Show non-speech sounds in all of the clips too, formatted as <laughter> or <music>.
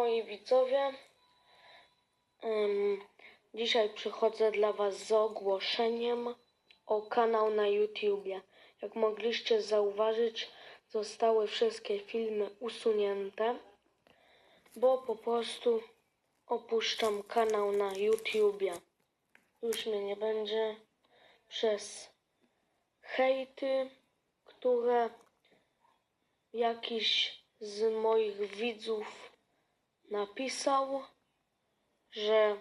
moi widzowie. Em, dzisiaj przychodzę dla Was z ogłoszeniem o kanał na YouTubie. Jak mogliście zauważyć, zostały wszystkie filmy usunięte, bo po prostu opuszczam kanał na YouTubie. Już mnie nie będzie przez hejty, które jakiś z moich widzów napisał, że,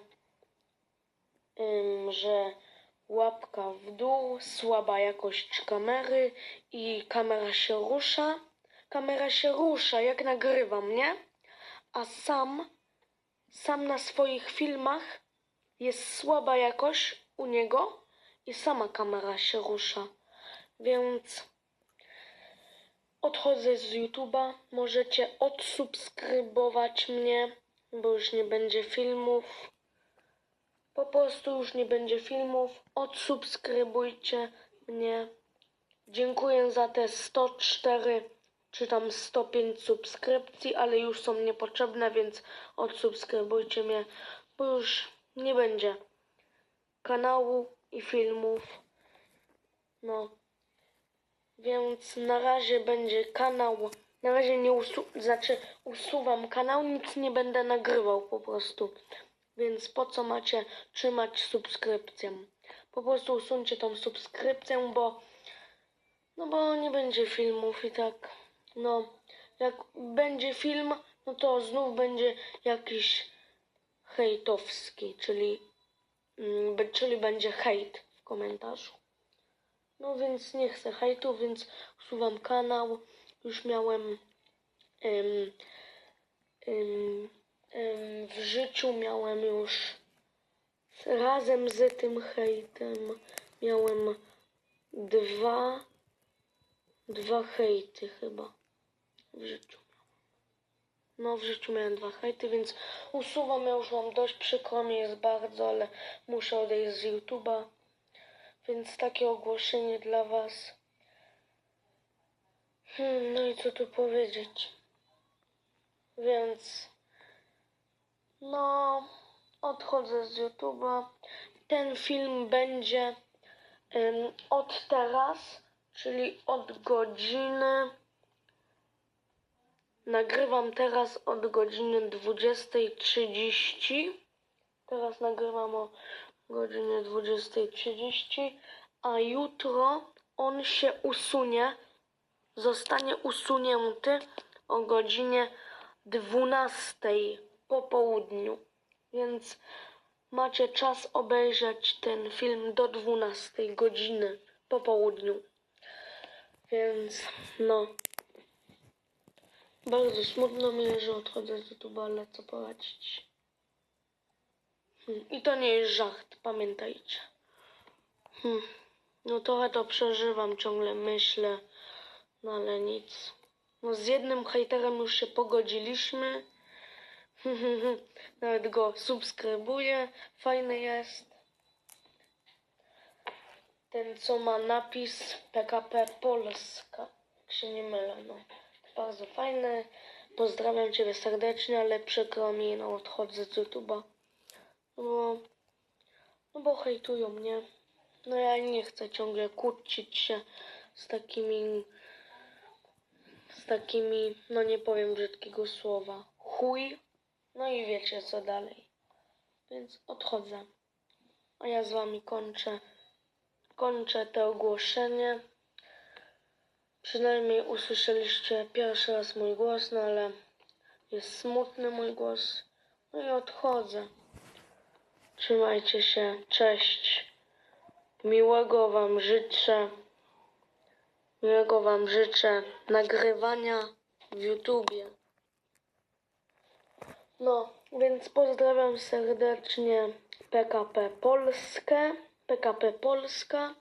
że łapka w dół, słaba jakość kamery i kamera się rusza. Kamera się rusza, jak nagrywam, nie? A sam, sam na swoich filmach jest słaba jakość u niego i sama kamera się rusza. Więc odchodzę z YouTube'a. Możecie odsubskrybować mnie, bo już nie będzie filmów. Po prostu już nie będzie filmów. Odsubskrybujcie mnie. Dziękuję za te 104 czy tam 105 subskrypcji, ale już są niepotrzebne, więc odsubskrybujcie mnie, bo już nie będzie kanału i filmów. No. Więc na razie będzie kanał. Na razie nie usu znaczy usuwam kanał, nic nie będę nagrywał po prostu. Więc po co macie trzymać subskrypcję? Po prostu usuńcie tą subskrypcję, bo no bo nie będzie filmów i tak. No, jak będzie film, no to znów będzie jakiś hejtowski, czyli mm, czyli będzie hejt w komentarzu. No więc nie chcę hejtu, więc usuwam kanał. Już miałem em, em, em, w życiu miałem już razem z tym hejtem miałem dwa dwa hejty chyba w życiu. No w życiu miałem dwa hejty, więc usuwam, ja już mam dość przykro mi jest bardzo, ale muszę odejść z YouTube'a. Więc takie ogłoszenie dla Was. Hmm, no i co tu powiedzieć? Więc no, odchodzę z YouTube'a. Ten film będzie em, od teraz, czyli od godziny. Nagrywam teraz od godziny 20.30. Teraz nagrywam o godzinie 20.30, a jutro on się usunie, zostanie usunięty o godzinie 12.00 po południu. Więc macie czas obejrzeć ten film do 12.00 godziny po południu. Więc no. Bardzo smutno mi, że odchodzę z YouTube'a, ale co poradzić. I to nie jest żart, pamiętajcie. Hmm. No trochę to przeżywam, ciągle myślę, no ale nic. No z jednym hejterem już się pogodziliśmy. <laughs> Nawet go subskrybuję, fajny jest. Ten co ma napis PKP Polska, jak się nie mylę, no. Bardzo fajny. Pozdrawiam Ciebie serdecznie, ale przykro mi, no odchodzę z YouTube'a. No, no bo hejtują mnie. No ja nie chcę ciągle kłócić się z takimi, z takimi, no nie powiem brzydkiego słowa, chuj. No i wiecie co dalej. Więc odchodzę. A ja z wami kończę, kończę to ogłoszenie. Przynajmniej usłyszeliście pierwszy raz mój głos, no ale jest smutny mój głos. No i odchodzę. Trzymajcie się, cześć. Miłego Wam życzę. Miłego Wam życzę nagrywania w YouTubie. No, więc pozdrawiam serdecznie PKP Polskę, PKP Polska,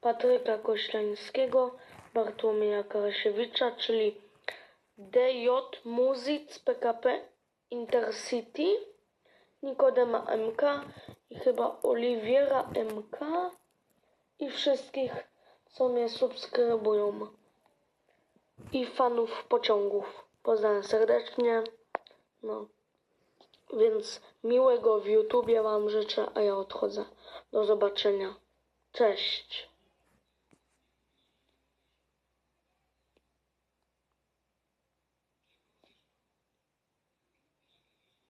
Patryka Koślańskiego, Bartłomieja Karasiewicza, czyli DJ Muzic PKP Intercity, Nikodema MK i chyba Oliwiera MK i wszystkich, co mnie subskrybują i fanów pociągów. Pozdrawiam serdecznie. No, Więc miłego w YouTubie Wam życzę, a ja odchodzę. Do zobaczenia. Cześć.